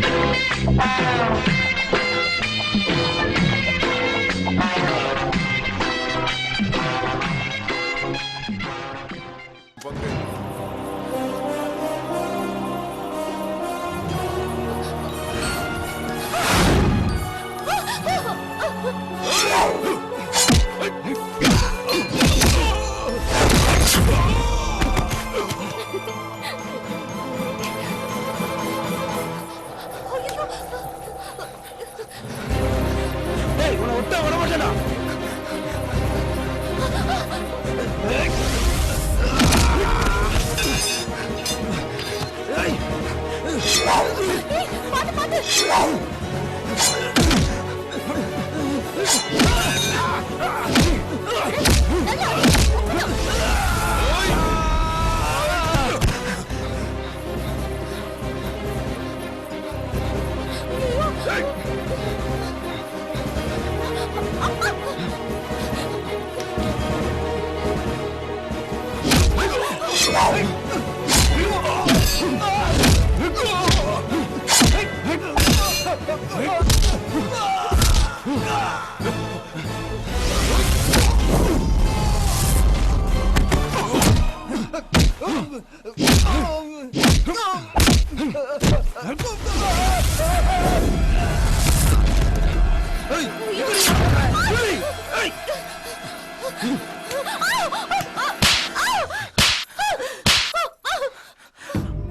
Música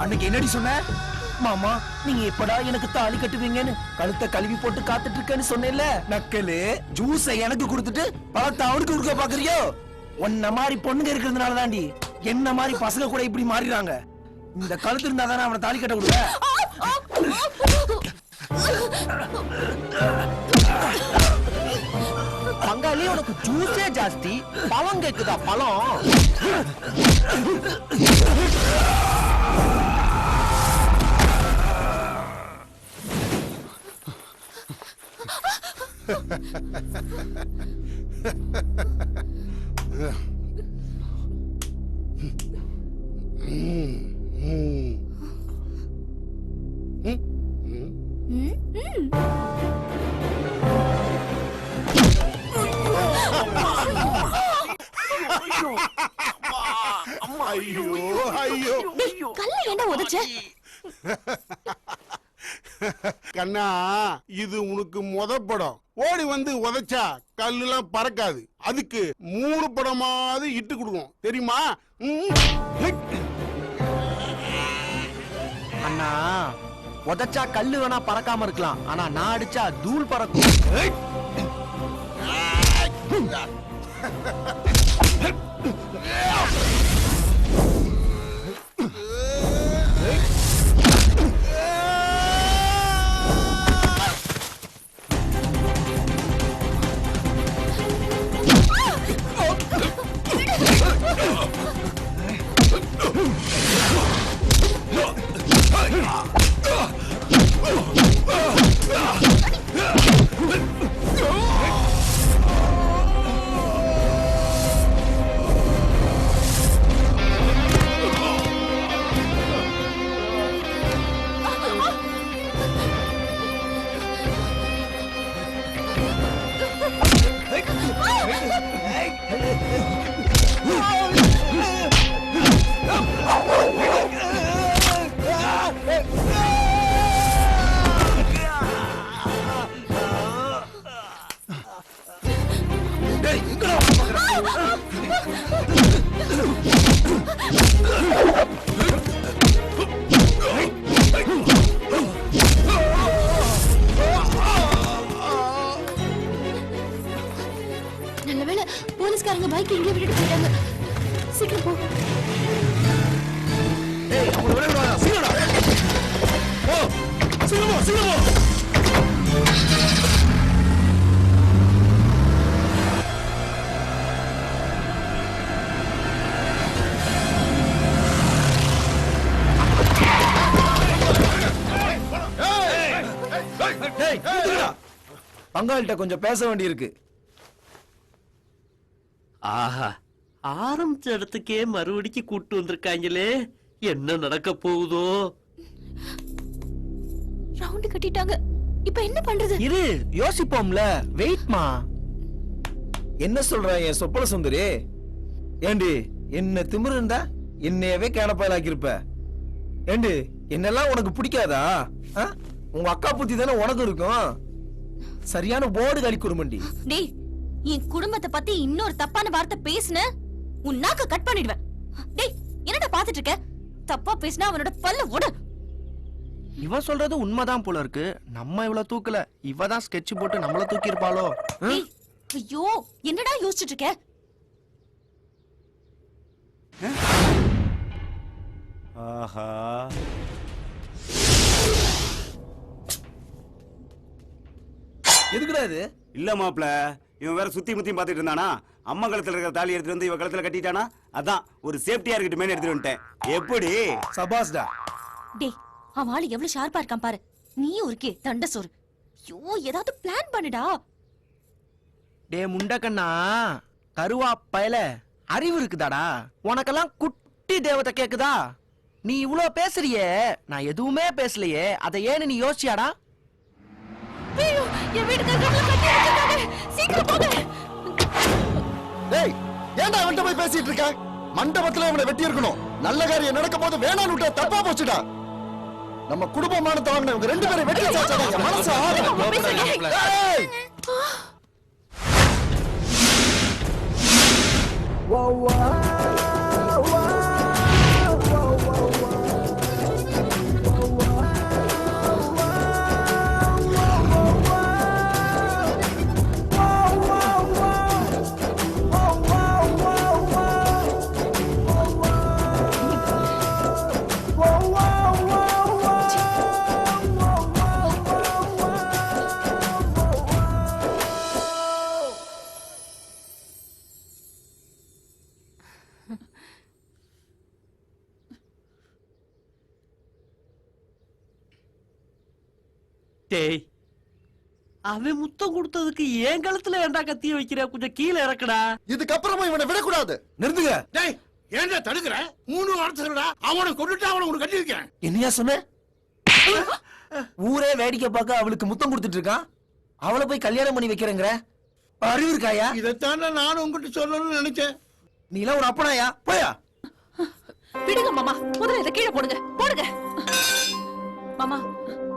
அன்னைக்கு என்னடி சொன்ன? மாமா நீங்க எப்படா எனக்கு தாலி கட்டுவீங்கன்னு கழுத்தை கழுவி போட்டு காத்துட்டு இருக்கேன்னு சொன்னேன்ல. நக்கலு ஜூஸ எனக்கு கொடுத்துட்டு பழத்தை அவனுக்கு கொடுக்க பாக்குறியோ? உன்ன மாதிரி பொண்ணுங்க இருக்கிறதுனால தாண்டி என்ன மாதிரி பசங்க கூட இப்படி மாறிடுறாங்க? இந்த கழுத்து இருந்தா தானே அவனை தாலி கட்ட கொடுக்க பங்காளி உனக்கு ஜூஸே ஜாஸ்தி. பழம் கேக்குதா? பழம். ஐயோ ஐயோ கல்ல என்ன உதைச்ச கண்ணா இது உனக்கு முத படம். ஓடி வந்து உதைச்சா கல்லுலாம் பறக்காது. அதுக்கு மூணு படமாவது இட்டு கொடுக்கும் தெரியுமா. அண்ணா உதைச்சா கல்லு வேணா பறக்காம இருக்கலாம். ஆனா நான் அடிச்சா தூள் பறக்கும். டேய், போலீஸ்காரங்க பைக் இங்கே விட்டுட்டு போயிட்டாங்க சீக்கிரம் போ ஏய், அவங்கள விட விடாதா, சீக்கிரம்டா. சீக்கிரம் போ, சீக்கிரம் போ. பங்காளிட்ட கொஞ்சம் பேச வேண்டியிருக்கு ஆஹா ஆரம்பிச்ச இடத்துக்கே மறுபடிக்கு கூட்டு வந்திருக்காங்களே. என்ன நடக்க போகுதோ? ரவுண்டு கட்டிட்டாங்க. இப்ப என்ன பண்றது? இரு யோசிப்போம்ல. வெயிட்மா என்ன சொல்ற என் சொப்பன சுந்தரி? ஏண்டி என்ன திமிரு இருந்தா என்னையவே கேனப்பாயலாக்கியிருப்ப ஏண்டி என்னெல்லாம் உனக்கு பிடிக்காதா? ஆ? உங்க அக்கா புத்தி தானே உனக்கு இருக்கும். சரியான போர்டு கழி குடும்பண்டி டேய் என் குடும்பத்தை பத்தி இன்னொரு தப்பான வார்த்தை பேசுன உன் நாக்க கட் பண்ணிடுவேன். டேய் என்னடா பாத்துட்டு இருக்க தப்பா பேசினா அவனோட பல்ல உடு இவ சொல்றது உண்மைதான் போல இருக்கு. நம்ம இவ்வளவு தூக்கல. இவ தான் ஸ்கெட்ச் போட்டு நம்மள தூக்கி இருப்பாளோ ஐயோ என்னடா யோசிச்சுட்டு இருக்க ஆஹா. எதுக்குடா இது? இல்ல மாப்ள இவன் வேற சுத்தி முத்தியும் பாத்துட்டு இருந்தானா? அம்மா கழுத்துல இருக்கிற தாலி எடுத்துட்டு வந்து இவ கழுத்துல கட்டிட்டானா? அதான் ஒரு சேஃப்டியா இருக்கட்டுமே எடுத்துட்டு வந்துட்டேன். எப்படி? சபாஸ்டா டேய் அவன் ஆளு எவ்வளவு ஷார்ப்பா இருக்கான் பாரு. நீயும் இருக்கே தண்ட சோறு. ஐயோ ஏதாவது பிளான் பண்ணுடா. டே முண்டக்கண்ணா கருவா பயல அறிவு இருக்குதாடா? உனக்கெல்லாம் குட்டி தேவதை கேக்குதா? நீ இவ்ளோ பேசுறியே நான் எதுவுமே பேசலையே அதை ஏன்னு நீ யோசிச்சியாடா? என் வீட்டுக்கு சீக்கிரம் போங்க டேய் ஏன்டா அவன்கிட்ட போய் பேசிட்டு இருக்க மண்டபத்துல இவனை வெட்டி இருக்கணும் நல்ல காரியம் நடக்கும் போது வேணான்னு விட்டா தப்பா போச்சுடா நம்ம குடும்பமானத்தை வாங்கின இவங்க ரெண்டு பேரும் வெட்டி என் மனசு ஆறுது. ஏய்! டேய் அவன் முத்தம் கொடுத்ததுக்கு என் கழுத்துல ஏன்டா கத்திய வைக்கிற? கொஞ்சம் கீழே இறக்குடா. இதுக்கப்புறமா இவனை விடக்கூடாது. நிறுத்துங்க. டேய் ஏன்டா தடுக்கிற? மூணு வாரத்துலடா அவனை கொண்டுட்டு அவனை உனக்கு கட்டி வைக்கிறேன் என்னையா சொன்ன? ஊரே வேடிக்கை பார்க்க அவளுக்கு முத்தம் கொடுத்துட்டு இருக்கான். அவளை போய் கல்யாணம் பண்ணி வைக்கிறேங்கிற? அறிவு இருக்காயா? இதைத்தான் நானும் உங்ககிட்ட சொல்லணும்னு நினைச்சேன். நீ எல்லாம் ஒரு அப்பனாயா? போயா. விடுங்க மாமா முதல்ல இதை கீழே போடுங்க. போடுங்க. மாமா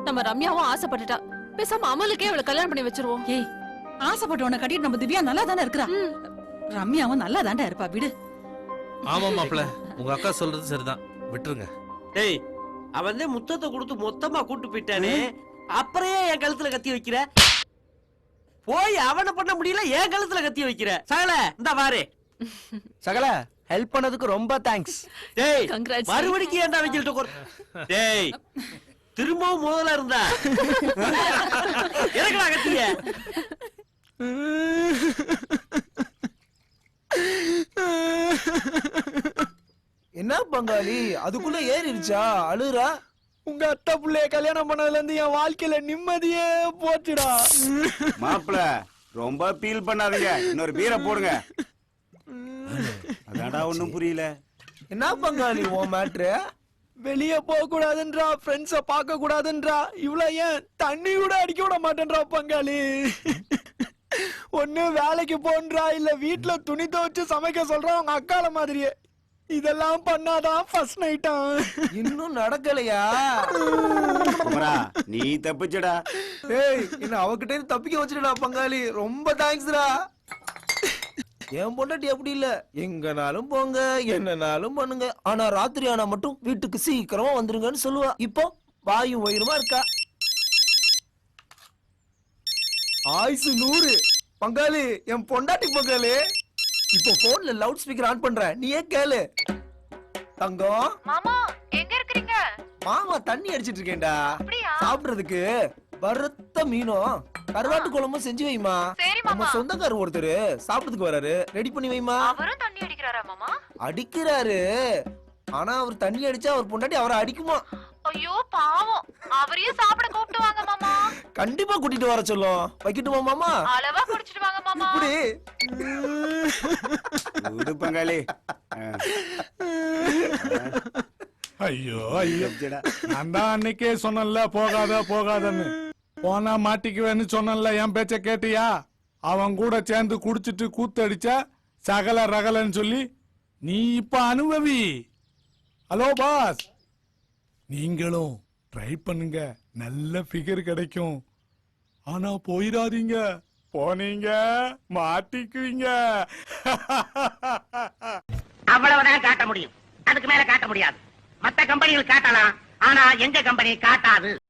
நம்ம ரம்யாவும் ஆசைப்பட்டுட்டா. பேசாம அமலுக்கே அவளை கல்யாணம் பண்ணி வச்சிருவோம். ஏய் ஆசைப்பட்டு உன்னை கட்டிட்டு நம்ம திவ்யா நல்லா தானே இருக்கிறா ரம்யாவும் நல்லா தாண்டா இருப்பா விடு. ஆமா மாப்ள உங்க அக்கா சொல்றது சரிதான். விட்டுருங்க. டேய் அவன் தான் முத்தத்தை கொடுத்து மொத்தமா கூட்டு போயிட்டானே. அப்புறம் ஏன் என் கழுத்துல கத்தி வைக்கிற? போய் அவனை பண்ண முடியல என் கழுத்துல கத்தி வைக்கிற. சகல இந்த பாரு. சகல ஹெல்ப் பண்ணதுக்கு ரொம்ப தேங்க்ஸ் டேய். மறுபடிக்கு ஏன்டா வைக்கிட்டு டேய் திரும்பவும் முதல்ல இருந்தா? எனக்குடா கத்திய? என்ன பங்காளி? அதுக்குள்ள ஏறிடுச்சா? அழுறா உங்க அத்தை புள்ளைய கல்யாணம் பண்ணதுல இருந்து என் வாழ்க்கையில நிம்மதியே போச்சுடா. மாப்ள ரொம்ப ஃபீல் பண்ணாதீங்க. இன்னொரு பீரை போடுங்க. அதான்டா ஒண்ணும் புரியல. என்ன பங்காளி உன் மேட்ரு வெளிய போக கூடாதுன்றா ஃப்ரெண்ட்ஸ பார்க்க கூடாதுன்றா இவ்வளவு ஏன்? தண்ணி கூட அடிக்க விட மாட்டேன்றா பங்காளி. ஒண்ணு வேலைக்கு போன்றா இல்ல வீட்ல துணி துவைச்சு சமைக்க சொல்றா உங்க அக்கால மாதிரியே. இதெல்லாம் பண்ணாதான் ஃபர்ஸ்ட் நைட்டா இன்னும் நடக்கலையா? குமரா நீ தப்பிச்சடா. ஏய் என்ன அவகிட்ட தப்பிக்க வச்சிருடா பங்காளி. ரொம்ப தேங்க்ஸ்டா என் பொண்டாட்டி அப்படி இல்ல. எங்கனாலும் போங்க என்னனாலும் பண்ணுங்க. ஆனா ராத்திரி ஆனா மட்டும் வீட்டுக்கு சீக்கிரமா வந்துருங்கன்னு சொல்லுவா. இப்போ வாயும் வயிறுமா இருக்கா? ஆயுசு நூறு. பங்காளி என் பொண்டாட்டி பங்காளி. இப்போ போன்ல லவுட் ஸ்பீக்கர் ஆன் பண்றேன் நீயே கேளு? தங்கம். மாமா எங்க இருக்கிறீங்க? மாமா தண்ணி அடிச்சிட்டு இருக்கேன்டா. சாப்பிடுறதுக்கு. வறுத்த மீனும் கருவாட்டு குழம்பும் செஞ்சு வைமா. நம்ம சொந்தக்காரர் ஒருத்தர் சாப்பிடுறதுக்கு வராரு. ரெடி பண்ணி வைமா. அவரும் தண்ணி அடிக்கிறாரா மாமா? அடிக்கிறாரு. ஆனா அவர் தண்ணி அடிச்சா அவர் பொண்டாட்டி அவரை அடிக்குமா? ஐயோ பாவம். அவரையும் சாப்பிட கூப்பிட்டு வாங்க மாமா. கண்டிப்பா கூட்டிட்டு வர சொல்லும். வைக்கட்டுமா மாமா? அளவா குடிச்சிட்டு வாங்க மாமா. இப்படி. விடு பங்காளி. ஐயோ ஐயோ. நான் தான் அன்னைக்கே சொன்னேன்ல போகாத போகாதன்னு. போனா மாட்டிக்குவேன்னு சொன்னேன்ல என் பேச்ச கேட்டியா? அவன் கூட சேர்ந்து குடிச்சிட்டு கூத்தடிச்சா சகல ரகலன்னு சொல்லி நீ இப்ப அனுபவி. ஹலோ பாஸ் நீங்களும் ட்ரை பண்ணுங்க. நல்ல ஃபிகர் கிடைக்கும். ஆனா போயிடாதீங்க. போனீங்க மாட்டிக்குவீங்க. அவ்வளவுதான் காட்ட முடியும். அதுக்கு மேல காட்ட முடியாது. மத்த கம்பெனிகள் காட்டலாம். ஆனா எங்க கம்பெனி காட்டாது?